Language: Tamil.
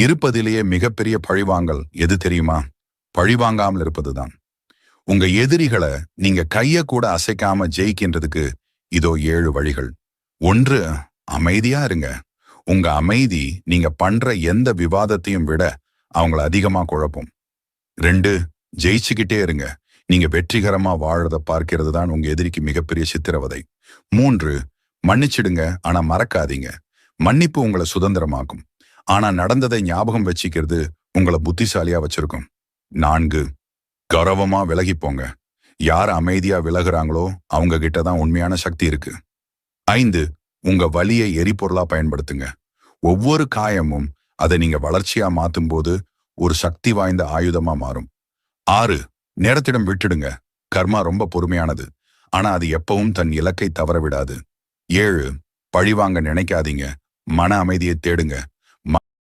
இருப்பதிலேயே மிகப்பெரிய பழிவாங்கல் எது தெரியுமா? பழிவாங்காமல் இருப்பதுதான். உங்க எதிரிகளை நீங்க கைய கூட அசைக்காம ஜெயிக்கின்றதுக்கு இதோ ஏழு வழிகள். ஒன்று அமைதியா இருங்க. உங்க அமைதி நீங்க பண்ற எந்த விவாதத்தையும் விட அவங்கள அதிகமா குழப்பும். ரெண்டு ஜெயிச்சுக்கிட்டே இருங்க. நீங்க வெற்றிகரமா வாழறத பார்க்கிறது தான் உங்க எதிரிக்கு மிகப்பெரிய சித்திரவதை. மூன்று மன்னிச்சிடுங்க ஆனா மறக்காதீங்க. மன்னிப்பு உங்களை சுதந்திரமாக்கும். ஆனா நடந்ததை ஞாபகம் வச்சுக்கிறது உங்களை புத்திசாலியா வச்சிருக்கும். நான்கு கௌரவமா விலகி போங்க யார் அமைதியா விலகுறாங்களோ அவங்க கிட்ட தான் உண்மையான சக்தி இருக்கு. ஐந்து உங்க வலியை எரிபொருளா பயன்படுத்துங்க. ஒவ்வொரு காயமும் அதை நீங்க வளர்ச்சியா மாத்தும் போது ஒரு சக்தி வாய்ந்த ஆயுதமா மாறும். ஆறு நேரத்திடம் விட்டுடுங்க. கர்மா ரொம்ப பொறுமையானது. ஆனா அது எப்பவும் தன் இலக்கை தவற விடாது. ஏழு பழிவாங்க நினைக்காதீங்க. மன அமைதியை தேடுங்க.